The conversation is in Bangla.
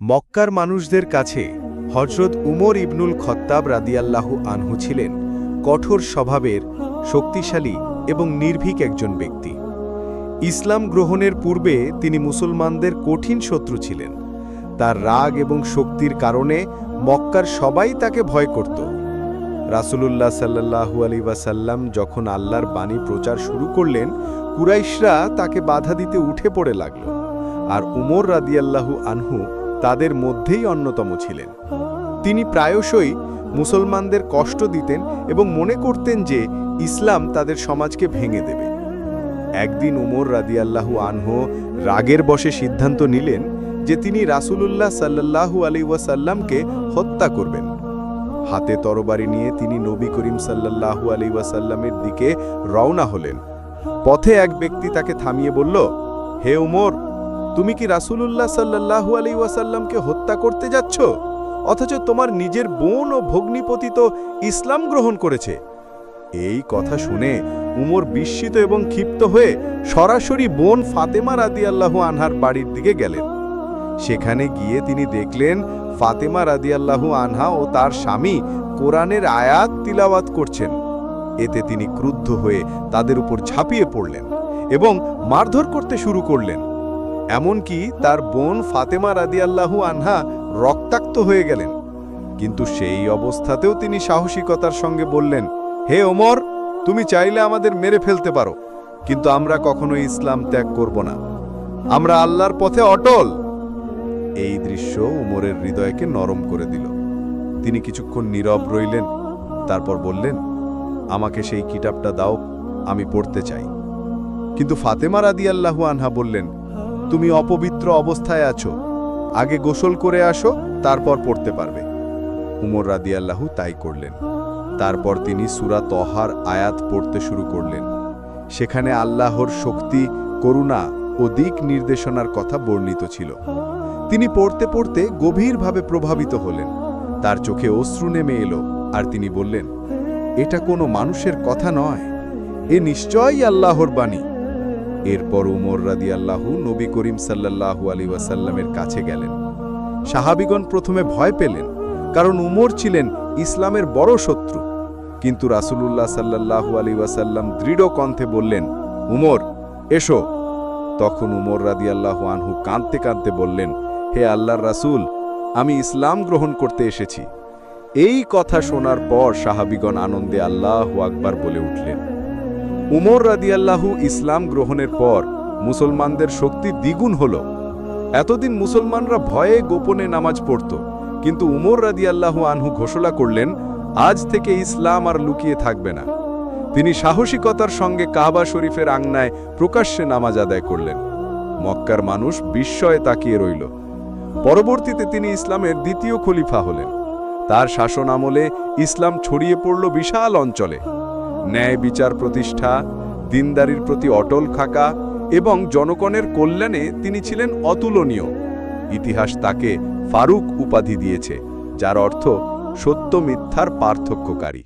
মক্কার মানুষদের কাছে হজরত উমর ইবনুল খত্তাব রাদিয়াল্লাহু আনহু ছিলেন কঠোর স্বভাবের, শক্তিশালী এবং নির্ভীক একজন ব্যক্তি। ইসলাম গ্রহণের পূর্বে তিনি মুসলমানদের কঠিন শত্রু ছিলেন। তার রাগ এবং শক্তির কারণে মক্কার সবাই তাকে ভয় করত। রাসূলুল্লাহ সাল্লাহু আলী ওয়াসাল্লাম যখন আল্লাহর বাণী প্রচার শুরু করলেন, কুরাইশরা তাকে বাধা দিতে উঠে পড়ে লাগল। আর উমর রাদিয়াল্লাহু আনহু তাদের মধ্যেই অন্যতম ছিলেন। তিনি প্রায়শই মুসলমানদের কষ্ট দিতেন এবং মনে করতেন যে ইসলাম তাদের সমাজকে ভেঙে দেবে। একদিন উমর রাদিয়াল্লাহু আনহু রাগের বসে সিদ্ধান্ত নিলেন যে তিনি রাসূলুল্লাহ সাল্লাল্লাহু আলী ওয়াসাল্লামকে হত্যা করবেন। হাতে তরবারি নিয়ে তিনি নবী করিম সাল্লাল্লাহু আলী ওয়াসাল্লামের দিকে রওনা হলেন। পথে এক ব্যক্তি তাকে থামিয়ে বলল, হে উমর তুমি কি রাসূলুল্লাহ সাল্লাল্লাহু আলী ওয়াসাল্লামকে হত্যা করতে যাচ্ছ? অথচ তোমার নিজের বোন ও ভগ্নিপতি তো ইসলাম গ্রহণ করেছে। এই কথা শুনে উমর বিস্মিত এবং ক্ষিপ্ত হয়ে সরাসরি বোন ফাতেমা রাদিয়াল্লাহু আনহার বাড়ির দিকে গেলেন। সেখানে গিয়ে তিনি দেখলেন ফাতেমা রাদিয়াল্লাহু আনহা ও তার স্বামী কোরআনের আয়াত তিলাওয়াত করছেন। এতে তিনি ক্রুদ্ধ হয়ে তাদের উপর ঝাঁপিয়ে পড়লেন এবং মারধর করতে শুরু করলেন। এমনকি তার বোন ফাতেমা রাদিয়াল্লাহু আনহা রক্তাক্ত হয়ে গেলেন। কিন্তু সেই অবস্থাতেও তিনি সাহসিকতার সঙ্গে বললেন, হে ওমর, তুমি চাইলে আমাদের মেরে ফেলতে পারো, কিন্তু আমরা কখনো ইসলাম ত্যাগ করব না। আমরা আল্লাহর পথে অটল। এই দৃশ্য উমরের হৃদয়কে নরম করে দিল। তিনি কিছুক্ষণ নীরব রইলেন, তারপর বললেন, আমাকে সেই কিতাবটা দাও, আমি পড়তে চাই। কিন্তু ফাতেমা রাদিয়াল্লাহু আনহা বললেন তুমি অপবিত্র অবস্থায় আছো। আগে গোসল করে আসো, তারপর পড়তে পারবে। উমর রাদিয়াল্লাহু তাই করলেন। তারপর তিনি সুরা তহার আয়াত পড়তে শুরু করলেন। সেখানে আল্লাহর শক্তি, করুণা ও দিক নির্দেশনার কথা বর্ণিত ছিল। তিনি পড়তে পড়তে গভীরভাবে প্রভাবিত হলেন। তার চোখে অশ্রু নেমে এলো আর তিনি বললেন, এটা কোনো মানুষের কথা নয়। এ নিশ্চয়ই আল্লাহর বাণী। এরপর উমর রাদি আল্লাহু নবী করিম সাল্লাল্লাহু আলী ওয়াসাল্লামের কাছে গেলেন। সাহাবিগণ প্রথমে ভয় পেলেন, কারণ উমর ছিলেন ইসলামের বড় শত্রু। কিন্তু রাসূলুল্লাহ সাল্লাল্লাহু আলী ওয়াসাল্লাম দৃঢ় কণ্ঠে বললেন, উমর, এসো। তখন উমর রাদিয়াল্লাহু আনহু কাঁদতে কাঁদতে বললেন, হে আল্লাহর রাসূল, আমি ইসলাম গ্রহণ করতে এসেছি। এই কথা শোনার পর সাহাবিগণ আনন্দে আল্লাহ আকবার বলে উঠলেন। উমর রাদিয়াল্লাহু ইসলাম গ্রহণের পর মুসলমানদের শক্তি দ্বিগুণ হল। এতদিন মুসলমানরা ভয়ে গোপনে নামাজ পড়ত, কিন্তু উমর রাদিয়াল্লাহু আনহু ঘোষণা করলেন, আজ থেকে ইসলাম আর লুকিয়ে থাকবে না। তিনি সাহসিকতার সঙ্গে কাবা শরীফের আংনায় প্রকাশ্যে নামাজ আদায় করলেন। মক্কার মানুষ বিস্ময়ে তাকিয়ে রইল। পরবর্তীতে তিনি ইসলামের দ্বিতীয় খলিফা হলেন। তার শাসন আমলে ইসলাম ছড়িয়ে পড়ল বিশাল অঞ্চলে। ন্যায় বিচার প্রতিষ্ঠা, দিনদারির প্রতি অটল থাকা এবং জনগণের কল্যাণে তিনি ছিলেন অতুলনীয়। ইতিহাস তাকে ফারুক উপাধি দিয়েছে, যার অর্থ সত্য মিথ্যার পার্থক্যকারী।